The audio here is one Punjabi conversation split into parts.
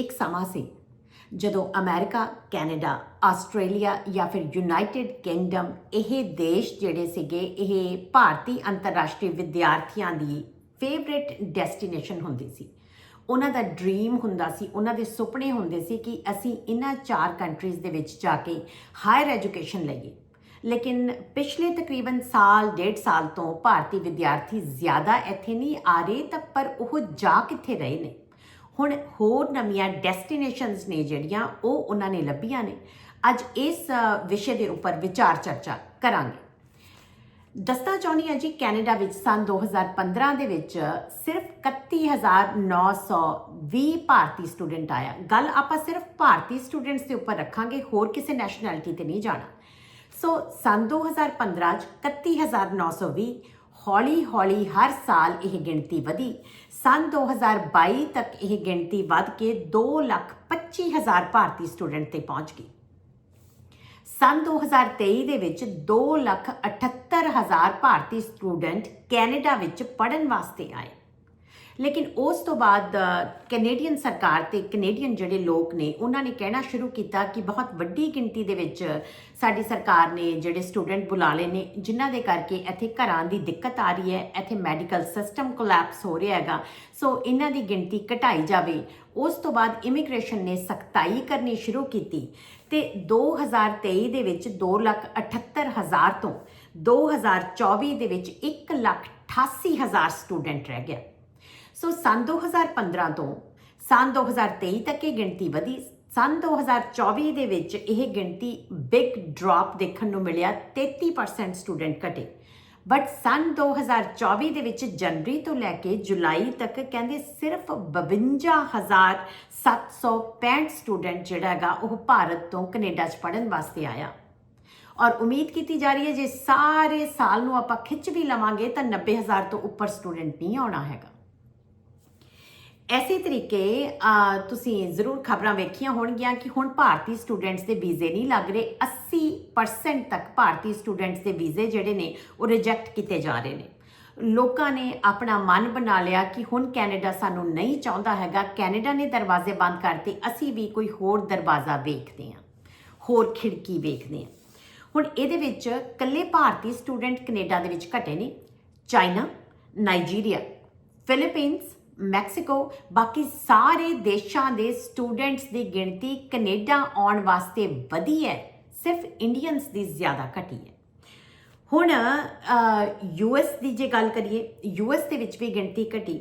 ਇੱਕ ਸਮਾਂ ਸੀ ਜਦੋਂ ਅਮਰੀਕਾ, ਕੈਨੇਡਾ, ਆਸਟ੍ਰੇਲੀਆ ਜਾਂ ਫਿਰ ਯੂਨਾਈਟਿਡ ਕਿੰਗਡਮ ਇਹ ਦੇਸ਼ ਜਿਹੜੇ ਸੀਗੇ, ਇਹ ਭਾਰਤੀ ਅੰਤਰਰਾਸ਼ਟਰੀ ਵਿਦਿਆਰਥੀਆਂ ਦੀ ਫੇਵਰਿਟ ਡੈਸਟੀਨੇਸ਼ਨ ਹੁੰਦੀ ਸੀ। ਉਹਨਾਂ ਦਾ ਡ੍ਰੀਮ ਹੁੰਦਾ ਸੀ, ਉਹਨਾਂ ਦੇ ਸੁਪਨੇ ਹੁੰਦੇ ਸੀ ਕਿ ਅਸੀਂ ਇਹਨਾਂ ਚਾਰ ਕੰਟਰੀਜ਼ ਦੇ ਵਿੱਚ ਜਾ ਕੇ ਹਾਇਰ ਐਜੂਕੇਸ਼ਨ ਲਈਏ। ਲੇਕਿਨ ਪਿਛਲੇ ਤਕਰੀਬਨ ਸਾਲ, ਡੇਢ ਸਾਲ ਤੋਂ ਭਾਰਤੀ ਵਿਦਿਆਰਥੀ ਜ਼ਿਆਦਾ ਇੱਥੇ ਨਹੀਂ ਆ ਰਹੇ ਤਾਂ ਪਰ ਉਹ ਜਾ ਕਿੱਥੇ ਰਹੇ ਨੇ? ਹੁਣ ਹੋਰ ਨਵੀਆਂ ਡੈਸਟੀਨੇਸ਼ਨਸ ਨੇ ਜਿਹੜੀਆਂ, ਉਹ ਉਹਨਾਂ ਨੇ ਲੱਭੀਆਂ ਨੇ। ਅੱਜ ਇਸ ਵਿਸ਼ੇ ਦੇ ਉੱਪਰ ਵਿਚਾਰ ਚਰਚਾ ਕਰਾਂਗੇ। ਦੱਸਣਾ ਚਾਹੁੰਦੀ ਹਾਂ ਜੀ, ਕੈਨੇਡਾ ਵਿੱਚ ਸਨ 2015 ਦੇ ਵਿੱਚ ਸਿਰਫ 31920 ਭਾਰਤੀ ਸਟੂਡੈਂਟ ਆਇਆ। ਗੱਲ ਆਪਾਂ ਸਿਰਫ ਭਾਰਤੀ ਸਟੂਡੈਂਟਸ ਦੇ ਉੱਪਰ ਰੱਖਾਂਗੇ, ਹੋਰ ਕਿਸੇ ਨੈਸ਼ਨੈਲਿਟੀ ਤੇ ਨਹੀਂ ਜਾਣਾ। ਸੋ ਸਨ 2015 ਚ 31920 ਹੌਲੀ ਹੌਲੀ ਹਰ ਸਾਲ ਇਹ ਗਿਣਤੀ ਵਧੀ। ਸਨ 2022 ਤੱਕ ਇਹ ਗਿਣਤੀ ਵੱਧ ਕੇ 225000 ਭਾਰਤੀ ਸਟੂਡੈਂਟ ਤੇ ਪਹੁੰਚ ਗਈ। ਸਨ 2023 ਦੇ ਵਿੱਚ 278000 ਭਾਰਤੀ ਸਟੂਡੈਂਟ ਕੈਨੇਡਾ ਵਿੱਚ ਪੜਨ ਵਾਸਤੇ ਆਏ। ਲੇਕਿਨ ਉਸ ਤੋਂ ਬਾਅਦ ਕੈਨੇਡੀਅਨ ਸਰਕਾਰ ਤੇ ਕੈਨੇਡੀਅਨ ਜਿਹੜੇ ਲੋਕ ਨੇ, ਉਹਨਾਂ ਨੇ ਕਹਿਣਾ ਸ਼ੁਰੂ ਕੀਤਾ ਕਿ ਬਹੁਤ ਵੱਡੀ ਗਿਣਤੀ ਦੇ ਵਿੱਚ ਸਾਡੀ ਸਰਕਾਰ ਨੇ ਜਿਹੜੇ ਸਟੂਡੈਂਟ ਬੁਲਾ ਲਏ ਨੇ, ਜਿਨ੍ਹਾਂ ਦੇ ਕਰਕੇ ਇੱਥੇ ਘਰਾਂ ਦੀ ਦਿੱਕਤ ਆ ਰਹੀ ਹੈ, ਇੱਥੇ ਮੈਡੀਕਲ ਸਿਸਟਮ ਕੋਲੈਪਸ ਹੋ ਰਿਹਾ ਹੈਗਾ। ਸੋ ਇਹਨਾਂ ਦੀ ਗਿਣਤੀ ਘਟਾਈ ਜਾਵੇ। ਉਸ ਤੋਂ ਬਾਅਦ ਇਮੀਗ੍ਰੇਸ਼ਨ ਨੇ ਸਖਤਾਈ ਕਰਨੀ ਸ਼ੁਰੂ ਕੀਤੀ ਤੇ 2023 ਦੇ ਵਿੱਚ 278000 ਤੋਂ 2024 ਦੇ ਵਿੱਚ 188000 ਸਟੂਡੈਂਟ ਰਹਿ ਗਿਆ। ਸੋ ਸਨ 2015 ਤੋਂ ਸਨ 2023 ਤੱਕ ਇਹ ਗਿਣਤੀ ਵਧੀ। ਸਨ 2024 ਦੇ ਵਿੱਚ ਇਹ ਗਿਣਤੀ ਬਿਗ ਡ੍ਰੌਪ ਦੇਖਣ ਨੂੰ ਮਿਲਿਆ 33% ਸਟੂਡੈਂਟ ਘਟੇ। ਬਟ ਸਨ 2024 ਦੇ ਵਿੱਚ ਜਨਵਰੀ ਤੋਂ ਲੈ ਕੇ ਜੁਲਾਈ ਤੱਕ ਕਹਿੰਦੇ ਸਿਰਫ 52765 ਸਟੂਡੈਂਟ ਜਿਹੜਾ ਹੈਗਾ ਉਹ ਭਾਰਤ ਤੋਂ ਕੈਨੇਡਾ 'ਚ ਪੜਨ ਵਾਸਤੇ ਆਇਆ। ਔਰ ਉਮੀਦ ਕੀਤੀ ਜਾ ਰਹੀ ਹੈ ਜੇ ਸਾਰੇ ਸਾਲ ਨੂੰ ਆਪਾਂ ਖਿੱਚ ਵੀ ਲਵਾਂਗੇ ਤਾਂ 90000 ਤੋਂ ਉੱਪਰ ਸਟੂਡੈਂਟ ਨਹੀਂ ਆਉਣਾ ਹੈਗਾ। ਐਸੇ ਤਰੀਕੇ ਤੁਸੀਂ ਜ਼ਰੂਰ ਖਬਰਾਂ ਵੇਖੀਆਂ ਹੋਣਗੀਆਂ ਕਿ ਹੁਣ ਭਾਰਤੀ ਸਟੂਡੈਂਟਸ ਦੇ ਵੀਜ਼ੇ ਨਹੀਂ ਲੱਗ ਰਹੇ। 80% ਤੱਕ ਭਾਰਤੀ ਸਟੂਡੈਂਟਸ ਦੇ ਵੀਜ਼ੇ ਜਿਹੜੇ ਨੇ, ਉਹ ਰਿਜੈਕਟ ਕੀਤੇ ਜਾ ਰਹੇ ਨੇ। ਲੋਕਾਂ ਨੇ ਆਪਣਾ ਮਨ ਬਣਾ ਲਿਆ ਕਿ ਹੁਣ ਕੈਨੇਡਾ ਸਾਨੂੰ ਨਹੀਂ ਚਾਹੁੰਦਾ ਹੈਗਾ। ਕੈਨੇਡਾ ਨੇ ਦਰਵਾਜ਼ੇ ਬੰਦ ਕਰਤੇ, ਅਸੀਂ ਵੀ ਕੋਈ ਹੋਰ ਦਰਵਾਜ਼ਾ ਵੇਖਦੇ ਹਾਂ। ਹੋਰ ਖਿੜਕੀ ਵੇਖਦੇ ਹਾਂ। ਹੁਣ ਇਹਦੇ ਵਿੱਚ ਕੱਲੇ ਭਾਰਤੀ ਸਟੂਡੈਂਟ ਕੈਨੇਡਾ ਦੇ ਵਿੱਚ ਘਟੇ ਨੇ। China, Nigeria, Philippines Mexico. ਬਾਕੀ ਸਾਰੇ ਦੇਸ਼ਾਂ ਦੇ ਸਟੂਡੈਂਟਸ ਦੀ ਗਿਣਤੀ ਕੈਨੇਡਾ ਆਉਣ ਵਾਸਤੇ ਵਧੀ ਹੈ। ਸਿਰਫ ਇੰਡੀਅਨਸ ਦੀ ਜ਼ਿਆਦਾ ਘਟੀ ਹੈ। ਹੁਣ ਯੂਐਸ ਦੀ ਜੇ ਗੱਲ ਕਰੀਏ ਯੂਐਸ ਦੇ ਵਿੱਚ ਵੀ ਗਿਣਤੀ ਘਟੀ।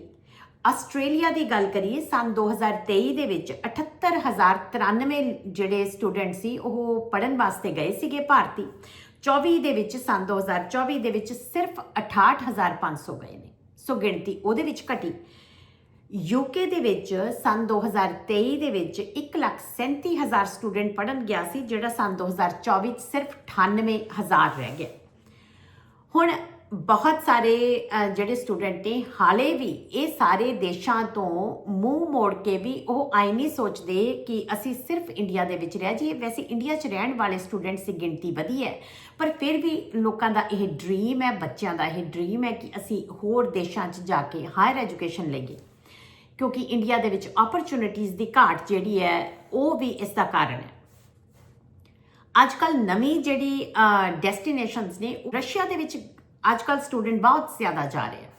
ਆਸਟ੍ਰੇਲੀਆ ਦੀ ਗੱਲ ਕਰੀਏ, ਸਨ 2023 ਦੇ ਵਿੱਚ 78093 ਜਿਹੜੇ ਸਟੂਡੈਂਟ ਸੀ, ਉਹ ਪੜਨ ਵਾਸਤੇ ਗਏ ਸੀਗੇ ਭਾਰਤੀ। 24 ਦੇ ਵਿੱਚ, ਸਨ 2024 ਦੇ ਵਿੱਚ ਸਿਰਫ 68500 ਗਏ ਨੇ। ਸੋ ਗਿਣਤੀ ਉਹਦੇ ਵਿੱਚ ਘਟੀ। ਯੂਕੇ ਦੇ ਵਿੱਚ ਸਨ 2023 ਦੇ ਵਿੱਚ 137000 ਸਟੂਡੈਂਟ ਪੜਨ ਗਿਆ ਸੀ, ਜਿਹੜਾ ਸਨ 2024 ਚ ਸਿਰਫ 98000 ਰਹਿ ਗਿਆ। ਹੁਣ ਬਹੁਤ ਸਾਰੇ ਜਿਹੜੇ ਸਟੂਡੈਂਟ ਨੇ, ਹਾਲੇ ਵੀ ਇਹ ਸਾਰੇ ਦੇਸ਼ਾਂ ਤੋਂ ਮੂੰਹ ਮੋੜ ਕੇ ਵੀ ਉਹ ਆਈ ਨਹੀਂ ਸੋਚਦੇ ਕਿ ਅਸੀਂ ਸਿਰਫ ਇੰਡੀਆ ਦੇ ਵਿੱਚ ਰਹਿ ਜਾਈਏ। ਵੈਸੇ ਇੰਡੀਆ 'ਚ ਰਹਿਣ ਵਾਲੇ ਸਟੂਡੈਂਟਸ ਦੀ ਗਿਣਤੀ ਵਧੀ ਹੈ, ਪਰ ਫਿਰ ਵੀ ਲੋਕਾਂ ਦਾ ਇਹ ਡ੍ਰੀਮ ਹੈ, ਬੱਚਿਆਂ ਦਾ ਇਹ ਡ੍ਰੀਮ ਹੈ ਕਿ ਅਸੀਂ ਹੋਰ ਦੇਸ਼ਾਂ 'ਚ ਜਾ ਕੇ ਹਾਇਰ ਐਜੂਕੇਸ਼ਨ ਲਈਏ। ਕਿਉਂਕਿ ਇੰਡੀਆ ਦੇ ਵਿੱਚ ਓਪਰਚ्युनिटीज ਦੀ ਘਾਟ ਜਿਹੜੀ ਹੈ, ਉਹ ਵੀ ਇਸ ਦਾ ਕਾਰਨ ਹੈ। ਅੱਜ ਕੱਲ ਨਵੀਂ ਜਿਹੜੀ ਡੈਸਟੀਨੇਸ਼ਨਸ ਨੇ ਰਸ਼ੀਆ ਦੇ ਵਿੱਚ ਅੱਜ ਕੱਲ ਸਟੂਡੈਂਟ ਬਹੁਤ ਜ਼ਿਆਦਾ ਜਾ ਰਹੇ ਆ।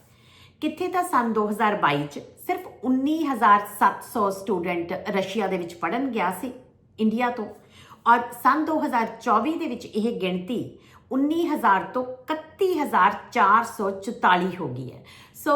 ਕਿੱਥੇ ਤਾਂ ਸਨ 2022 ਚ ਸਿਰਫ 19700 ਸਟੂਡੈਂਟ ਰਸ਼ੀਆ ਦੇ ਵਿੱਚ ਪੜਨ ਗਿਆ ਸੀ ਇੰਡੀਆ ਤੋਂ। ਔਰ ਸਨ 2024 ਦੇ ਵਿੱਚ ਇਹ ਗਿਣਤੀ 19000 ਤੋਂ 31444 ਹੋ ਗਈ ਹੈ। ਸੋ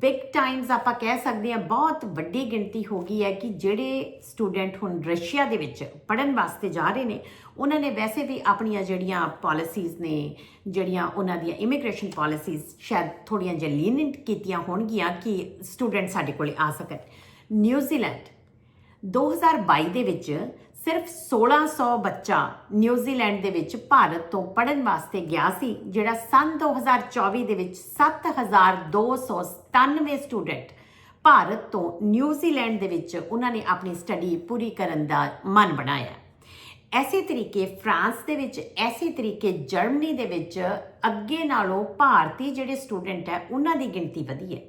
ਬਿਗ ਟਾਈਮਸ ਆਪਾਂ ਕਹਿ ਸਕਦੇ ਹਾਂ, ਬਹੁਤ ਵੱਡੀ ਗਿਣਤੀ ਹੋ ਗਈ ਹੈ ਕਿ ਜਿਹੜੇ ਸਟੂਡੈਂਟ ਹੁਣ ਰਸ਼ੀਆ ਦੇ ਵਿੱਚ ਪੜਨ ਵਾਸਤੇ ਜਾ ਰਹੇ ਨੇ, ਉਹਨਾਂ ਨੇ ਵੈਸੇ ਵੀ ਆਪਣੀਆਂ ਜਿਹੜੀਆਂ ਪਾਲਿਸੀਜ਼ ਨੇ, ਜਿਹੜੀਆਂ ਉਹਨਾਂ ਦੀਆਂ ਇਮੀਗ੍ਰੇਸ਼ਨ ਪਾਲਿਸੀਜ਼ ਸ਼ਾਇਦ ਥੋੜੀਆਂ ਜਿਹਾ ਲੀਨੈਂਟ ਕੀਤੀਆਂ ਹੋਣਗੀਆਂ ਕਿ ਸਟੂਡੈਂਟ ਸਾਡੇ ਕੋਲੇ ਆ ਸਕਣ। ਨਿਊਜ਼ੀਲੈਂਡ 2022 ਦੇ ਵਿੱਚ ਸਿਰਫ 1600 ਬੱਚਾ ਨਿਊਜ਼ੀਲੈਂਡ ਦੇ ਵਿੱਚ ਭਾਰਤ ਤੋਂ ਪੜਨ ਵਾਸਤੇ ਗਿਆ ਸੀ, ਜਿਹੜਾ ਸਨ 2024 ਦੇ ਵਿੱਚ 7297 ਸਟੂਡੈਂਟ ਭਾਰਤ ਤੋਂ ਨਿਊਜ਼ੀਲੈਂਡ ਦੇ ਵਿੱਚ ਉਹਨਾਂ ਨੇ ਆਪਣੀ ਸਟੱਡੀ ਪੂਰੀ ਕਰਨ ਦਾ ਮਨ ਬਣਾਇਆ। ਐਸੇ ਤਰੀਕੇ ਫਰਾਂਸ ਦੇ ਵਿੱਚ, ਐਸੇ ਤਰੀਕੇ ਜਰਮਨੀ ਦੇ ਵਿੱਚ ਅੱਗੇ ਨਾਲੋਂ ਭਾਰਤੀ ਜਿਹੜੇ ਸਟੂਡੈਂਟ ਹੈ, ਉਹਨਾਂ ਦੀ ਗਿਣਤੀ ਵਧੀ ਹੈ।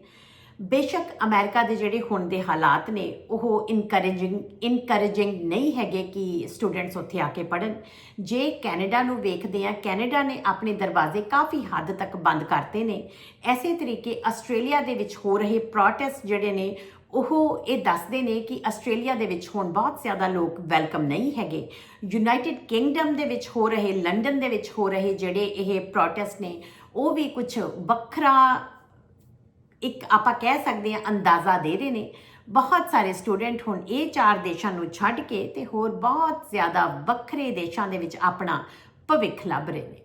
ਬੇਸ਼ੱਕ ਅਮਰੀਕਾ ਦੇ ਜਿਹੜੇ ਹੁਣ ਦੇ ਹਾਲਾਤ ਨੇ, ਉਹ ਇਨਕਰੇਜਿੰਗ ਇਨਕਰੇਜਿੰਗ ਨਹੀਂ ਹੈਗੇ ਕਿ ਸਟੂਡੈਂਟਸ ਉੱਥੇ ਆ ਕੇ ਪੜਨ ਜੇ ਕੈਨੇਡਾ ਨੂੰ ਵੇਖਦੇ ਆ ਕੈਨੇਡਾ ਨੇ ਆਪਣੇ ਦਰਵਾਜ਼ੇ ਕਾਫੀ ਹੱਦ ਤੱਕ ਬੰਦ ਕਰਤੇ ਨੇ। ਐਸੇ ਤਰੀਕੇ ਆਸਟ੍ਰੇਲੀਆ ਦੇ ਵਿੱਚ ਹੋ ਰਹੇ ਪ੍ਰੋਟੈਸਟ ਜਿਹੜੇ ਨੇ, ਉਹ ਇਹ ਦੱਸਦੇ ਨੇ ਕਿ ਆਸਟ੍ਰੇਲੀਆ ਦੇ ਵਿੱਚ ਹੁਣ ਬਹੁਤ ਜ਼ਿਆਦਾ ਲੋਕ ਵੈਲਕਮ ਨਹੀਂ ਹੈਗੇ। ਯੂਨਾਈਟਿਡ ਕਿੰਗਡਮ ਦੇ ਵਿੱਚ ਹੋ ਰਹੇ ਲੰਡਨ ਦੇ ਵਿੱਚ ਹੋ ਰਹੇ ਜਿਹੜੇ ਇਹ ਪ੍ਰੋਟੈਸਟ ਨੇ, ਉਹ ਵੀ ਕੁਝ ਵੱਖਰਾ ਇੱਕ ਆਪਾਂ ਕਹਿ ਸਕਦੇ ਹਾਂ ਅੰਦਾਜ਼ਾ ਦੇ ਰਹੇ ਨੇ। ਬਹੁਤ ਸਾਰੇ ਸਟੂਡੈਂਟ ਹੁਣ ਇਹ ਚਾਰ ਦੇਸ਼ਾਂ ਨੂੰ ਛੱਡ ਕੇ ਤੇ ਹੋਰ ਬਹੁਤ ਜ਼ਿਆਦਾ ਵੱਖਰੇ ਦੇਸ਼ਾਂ ਦੇ ਵਿੱਚ ਆਪਣਾ ਭਵਿੱਖ ਲੱਭ ਰਹੇ ਨੇ।